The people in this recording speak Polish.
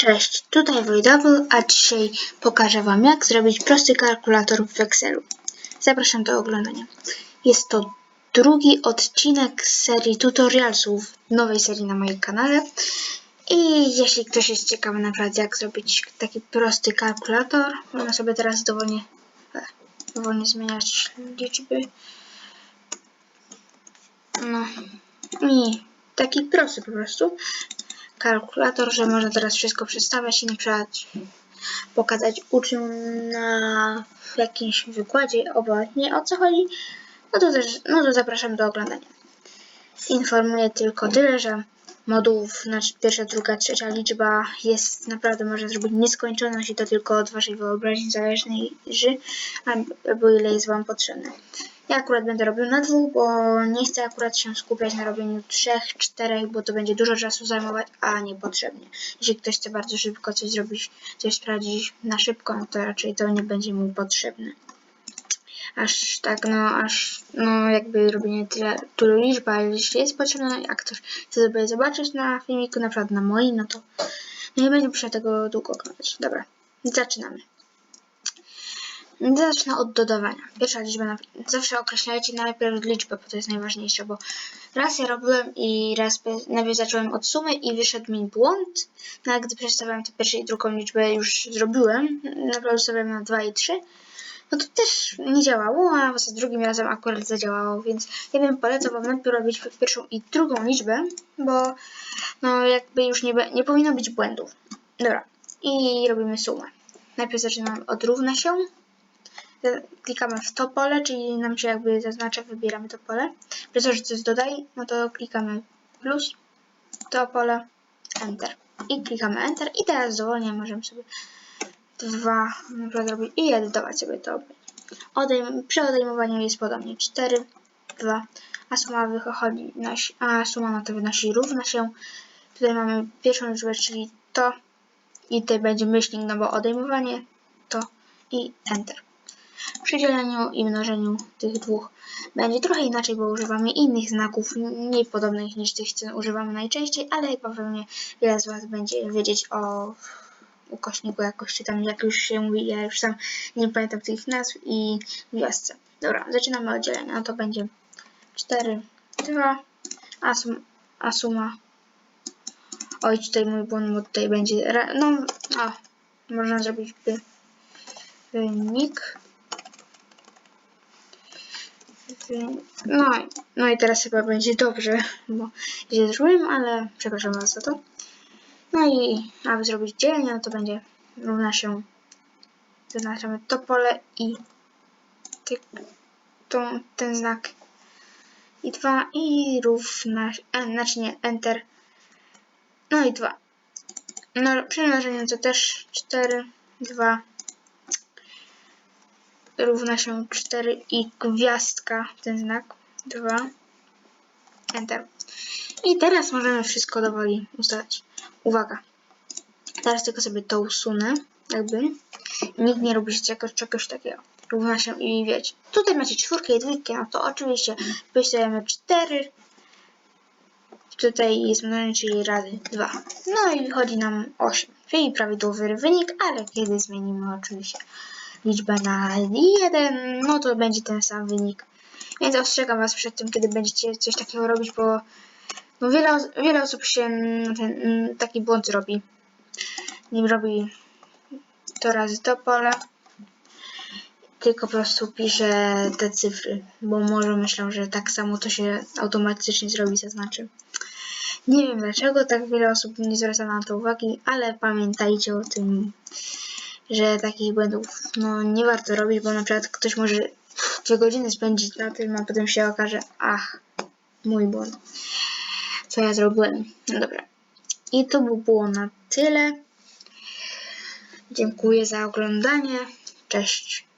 Cześć, tutaj Wojdowy, a dzisiaj pokażę Wam jak zrobić prosty kalkulator w Excelu. Zapraszam do oglądania. Jest to drugi odcinek z serii tutorialsów, nowej serii na moim kanale. I jeśli ktoś jest ciekawy naprawdę jak zrobić taki prosty kalkulator, można sobie teraz dowolnie, dowolnie zmieniać liczby. No i taki prosty po prostu kalkulator, że można teraz wszystko przedstawiać i na przykład pokazać uczniom na jakimś wykładzie, obojętnie o co chodzi, no to też, no to zapraszam do oglądania. Informuję tylko tyle, że modułów, znaczy pierwsza, druga, trzecia liczba jest naprawdę, można zrobić nieskończoność i to tylko od Waszej wyobraźni zależnej, albo ile jest Wam potrzebne. Ja akurat będę robił na dwóch, bo nie chcę akurat się skupiać na robieniu trzech, czterech, bo to będzie dużo czasu zajmować, a niepotrzebnie. Jeśli ktoś chce bardzo szybko coś zrobić, coś sprawdzić na szybko, no to raczej to nie będzie mu potrzebne. Aż tak, no, aż, no, jakby robienie tyle, tylu liczb, ale jeśli jest potrzebne, jak ktoś chce sobie zobaczyć na filmiku, na przykład na moim, no to no nie będzie musiał tego długo oglądać. Dobra, zaczynamy. Zacznę od dodawania. Pierwsza liczba, zawsze określajcie najpierw liczbę, bo to jest najważniejsze, bo raz ja robiłem i raz najpierw zacząłem od sumy i wyszedł mi błąd, no gdy przedstawiałem tę pierwszą i drugą liczbę już zrobiłem, naprawdę ustawiałem na 2 i 3, no to też nie działało, a za drugim razem akurat zadziałało, więc ja bym polecał wam najpierw robić pierwszą i drugą liczbę, bo no jakby już nie, nie powinno być błędów. Dobra, i robimy sumę. Najpierw zaczynamy od równa się, klikamy w to pole, czyli nam się jakby zaznacza, wybieramy to pole. To jest dodaj, no to klikamy plus, to pole, enter. I klikamy enter i teraz dowolnie możemy sobie dwa na zrobić i edytować sobie to. Odejm przy odejmowaniu jest podobnie 4, 2, a suma wychodzi, a suma na to wynosi równa się. Tutaj mamy pierwszą liczbę, czyli to i tutaj będzie myślnik, no bo odejmowanie to i enter. Przy dzieleniu i mnożeniu tych dwóch będzie trochę inaczej, bo używamy innych znaków, mniej podobnych niż tych, co używamy najczęściej, ale pewnie wiele z Was będzie wiedzieć o ukośniku jakoś, tam jak już się mówi, ja już sam nie pamiętam tych nazw i gwiazdce. Dobra, zaczynamy od dzielenia, no to będzie 4, 2, a, sum, a suma Oj, tutaj mój błąd, bo tutaj będzie. No, a, można zrobić wynik. No, no i teraz chyba będzie dobrze, bo źle zrobiłem, ale przepraszam Was za to. No i aby zrobić dzielenie, no to będzie równa się. Zaznaczamy to pole i ty, tą, ten znak i 2 i równa, e, znaczy nie, enter. No i 2. No, przy mnożeniu to też 4, 2 równa się 4 i gwiazdka, ten znak, 2, enter. I teraz możemy wszystko dowoli ustawiać. Uwaga, teraz tylko sobie to usunę, jakby. Nikt nie robi czegoś, czegoś takiego. Równa się i wiecie. Tutaj macie czwórkę i dwójkę, no to oczywiście wyślemy 4. Tutaj jest mnożenie, czyli razy 2. No i wychodzi nam 8, czyli prawidłowy wynik, ale kiedy zmienimy oczywiście liczbę na 1, no to będzie ten sam wynik. Więc ostrzegam Was przed tym, kiedy będziecie coś takiego robić, bo no wiele, wiele osób się mm, ten, mm, taki błąd robi. Nie robi to razy to pole, tylko po prostu pisze te cyfry, bo może myślą, że tak samo to się automatycznie zrobi, zaznaczy. Nie wiem dlaczego tak wiele osób nie zwraca na to uwagi, ale pamiętajcie o tym, że takich błędów no, nie warto robić, bo na przykład ktoś może dwie godziny spędzić na tym, a potem się okaże, ach, mój błąd, co ja zrobiłem. No dobra. I to by było na tyle. Dziękuję za oglądanie. Cześć.